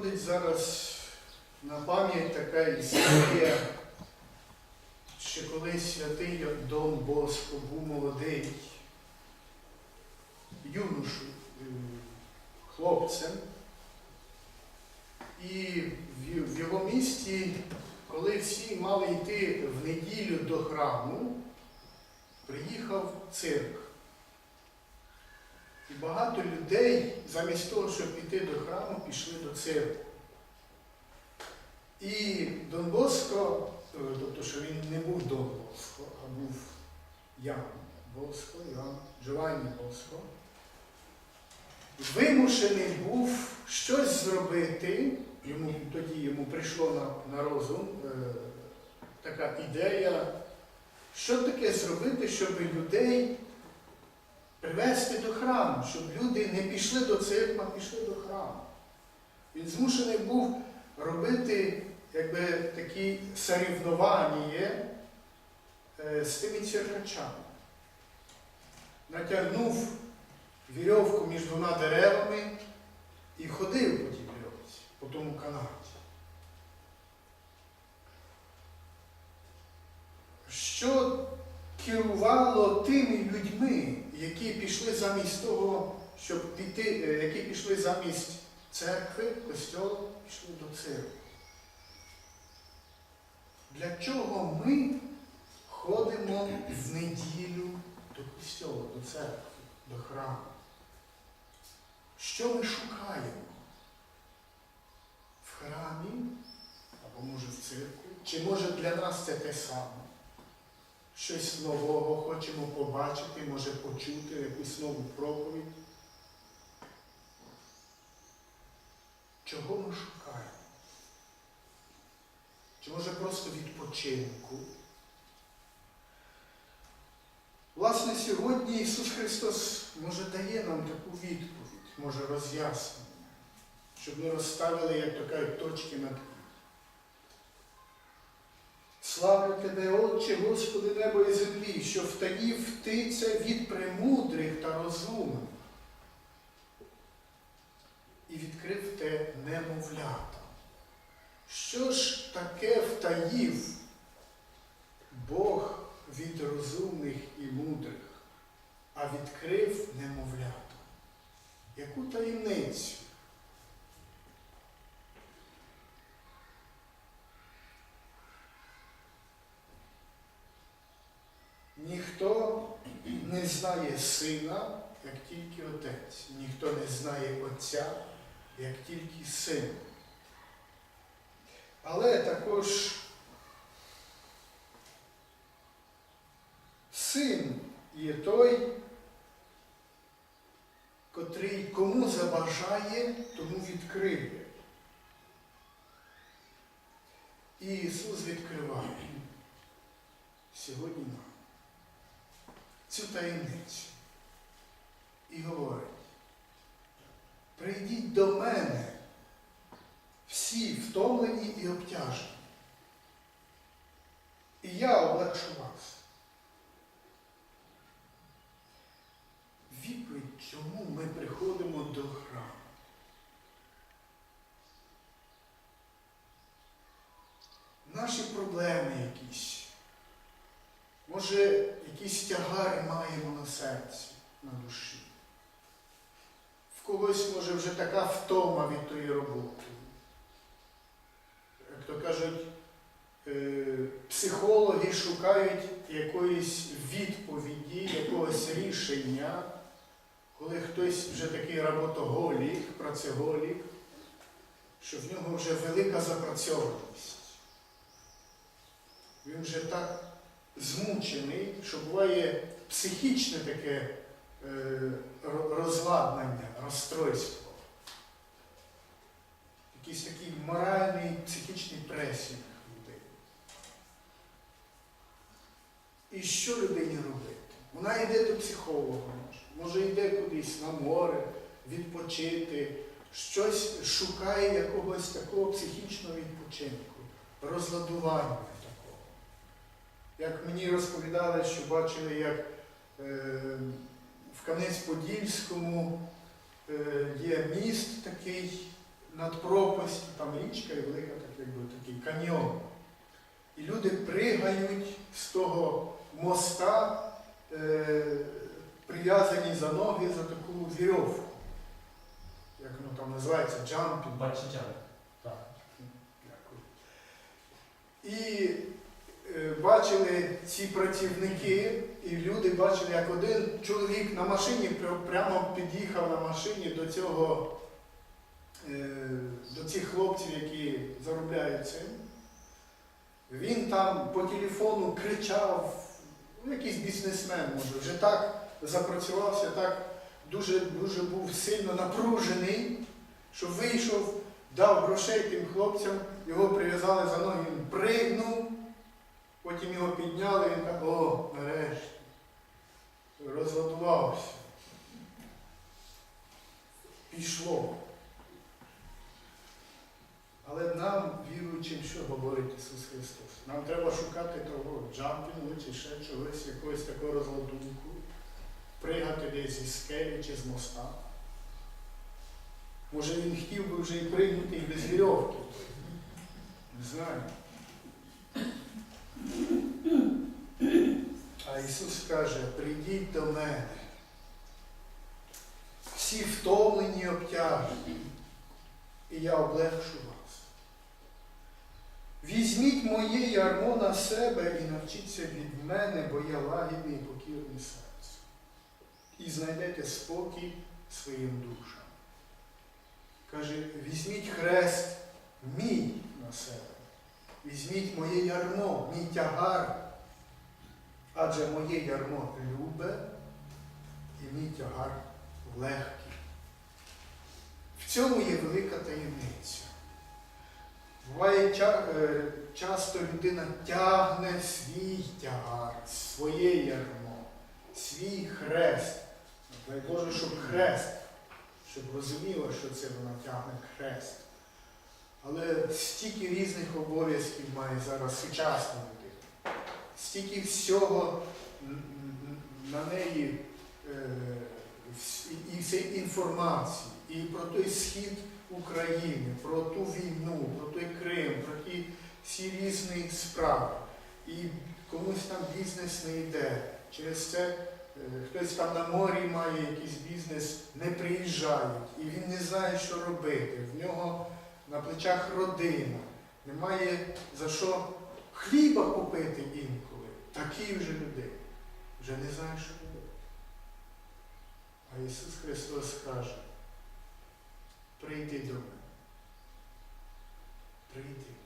приходить зараз на пам'ять така історія, що коли святий Дон Боско був молодий юношу, хлопцем, і в його місті, коли всі мали йти в неділю до храму, приїхав цирк. Багато людей, замість того, щоб піти до храму, пішли до цирку. І Дон Боско, е, тобто, що він не був Дон Боско, а був Ян Боско, Ян Джованні Боско, вимушений був щось зробити, йому, тоді йому прийшло на, на розум е, така ідея, що таке зробити, щоб людей привести до храму, щоб люди не пішли до церкви, а пішли до храму. Він змушений був робити якби, такі соревнування е, з тими церкачами. Натягнув вірьовку між двома деревами і ходив по тій вірьовці, по тому канаті. Що керувало тими людьми, які пішли замість того, щоб піти, е, які пішли замість церкви, костьолу, пішли до церкви. Для чого ми ходимо в неділю до костьолу, до церкви, до храму? Що ми шукаємо? В храмі, або може в церкві? Чи може для нас це те саме? Щось нового хочемо побачити, може почути якусь нову проповідь. Чого ми шукаємо? Чи може просто відпочинку? Власне, сьогодні Ісус Христос може дає нам таку відповідь, може роз'яснення, щоб ми розставили, як то кажуть, точки над. Славлю тебе, Отче, Господи, небо і землі, що втаїв ти це від премудрих та розумних і відкрив те немовлята. Що ж таке втаїв Бог від розумних і мудрих, а відкрив немовлята? Яку таємницю? Ніхто не знає сина, як тільки отець. Ніхто не знає отця, як тільки син. Але також син є той, котрий кому забажає, тому відкриє. І Ісус відкриває сьогодні нам цю таємницю і говорить, прийдіть до мене всі втомлені і обтяжені. І я облегшу вас. Відповідь, чому ми приходимо до храму. Наші проблеми якісь. Може, якісь тягари маємо на серці, на душі. В когось, може, вже така втома від тої роботи. Як то кажуть, е, психологи шукають якоїсь відповіді, якогось рішення, коли хтось вже такий роботоголік, працеголік, що в нього вже велика запрацьованість. Він вже так змучений, що буває психічне таке е, розладнання, розстройство. Якийсь такий моральний, психічний пресінг людей. І що людині робити? Вона йде до психолога, може, йде кудись на море, відпочити, щось шукає якогось такого психічного відпочинку, розладування. Як мені розповідали, що бачили, як е, в Кам'янець-Подільському е, є міст такий над пропастю, там річка і велика, так якби такий каньйон. І люди пригають з того моста, е, прив'язані за ноги за таку вірьовку. Як воно там називається, джампінг. Бачите? Так, дякую. І бачили ці працівники, і люди бачили, як один чоловік на машині прямо під'їхав на машині до цього, е, до цих хлопців, які заробляють цим. Він там по телефону кричав, ну, якийсь бізнесмен, може, вже так запрацювався, так дуже, дуже був сильно напружений, що вийшов, дав грошей тим хлопцям, його прив'язали за ноги, він пригнув, потім його підняли, він так, о, нарешті, розладувався. Пішло. Але нам, віруючим, що говорить Ісус Христос? Нам треба шукати того джампінгу чи ще чогось, якогось такого розладунку, пригати десь зі скелі чи з моста. Може він хотів би вже і пригнути і без вірьовки. Не знаю. А Ісус каже, прийдіть до мене. Всі втомлені обтяжені, і я облегшу вас. Візьміть моє ярмо на себе і навчіться від мене, бо я лагідний і покірний серцем. І знайдете спокій своїм душам. Каже, візьміть хрест мій на себе. Візьміть моє ярмо, мій тягар. Адже моє ярмо любе і мій тягар легкий. В цьому є велика таємниця. Буває е, часто людина тягне свій тягар, своє ярмо, свій хрест. Дай Боже, щоб хрест, щоб розуміла, що це вона тягне хрест. Але стільки різних обов'язків має зараз сучасна. Стільки всього на неї е, і всієї інформації, і про той схід України, про ту війну, про той Крим, про ті всі різні справи. І комусь там бізнес не йде. Через це е, хтось там на морі має якийсь бізнес, не приїжджають, і він не знає, що робити. В нього на плечах родина, немає за що хліба купити інколи. Такі вже люди. Вже не знає, що робити. А Ісус Христос каже, прийди до мене. Прийди.